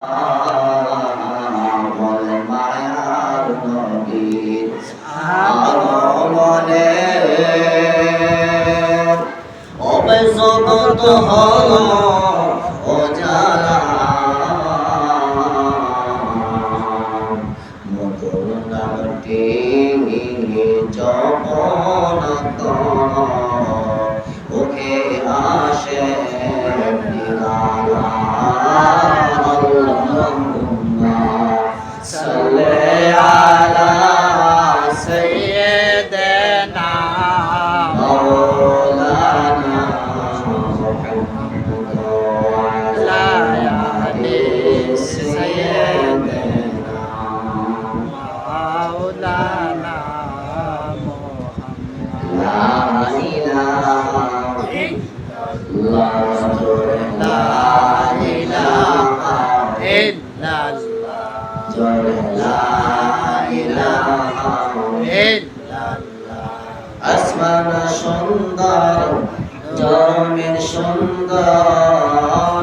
Oh, আসমান সুন্দর জমিন সুন্দর।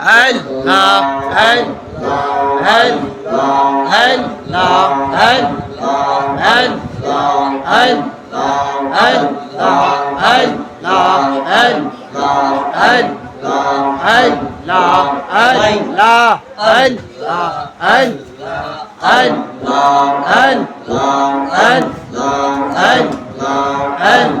هل لا هل هل هل لا هل هل هل هل لا هل لا هل هل هل لا هل لا هل هل هل هل هل هل هل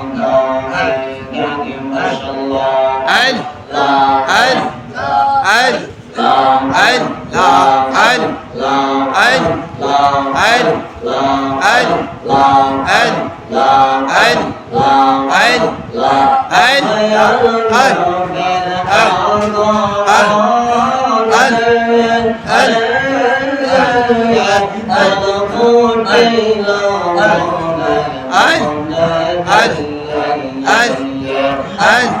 আইন আইন আইন আইন আইন আইন আইন আইন আইন আইন আইন আইন আইন أن أن أن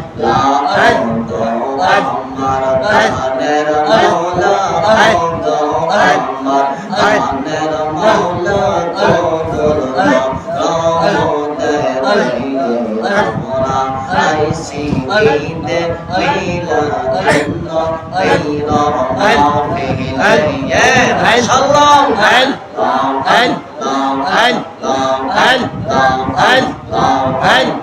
আমার প্রাণের মৌলা বন্ধ আমার প্রাণের মৌলা and and and and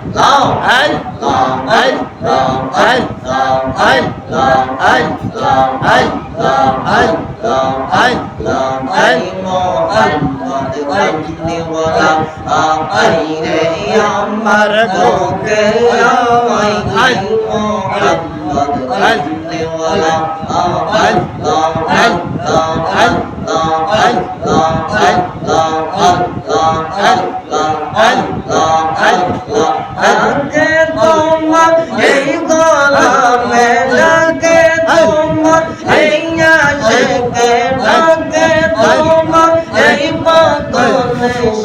Al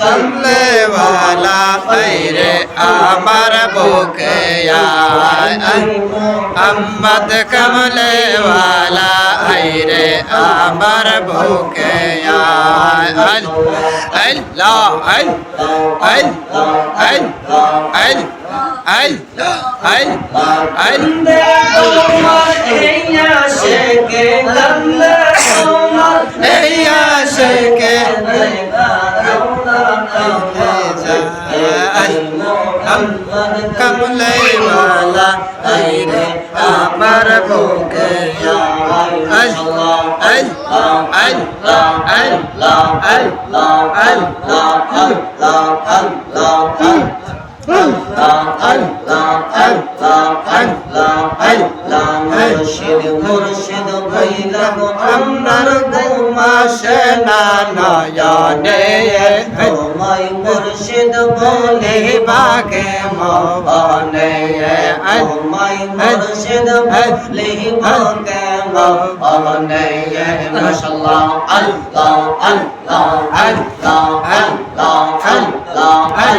तमने वाला तेरे अमर बुके अम्मद कमले वाला तेरे अमर bouquet Allah Allah Allah Allah Ay, ay, ay. Ande, oh, my, yeah, shake it, এই আশকে কমলে वाला রে আমার বুকে আয় আল্লাহ আল্লাহ আল্লাহ আল্লাহ আল্লাহ মুর্শিদ মুর্শিদ ভাইলাম আমরার ঘুমাসে না নয়নে তোমায় মুর্শিদ বলে বাগে মনে তোমায় মুর্শিদ বলে বাগে মনে মাশাআল্লাহ আল্লাহ আল্লাহ আল্লাহ আল্লাহ আল্লাহ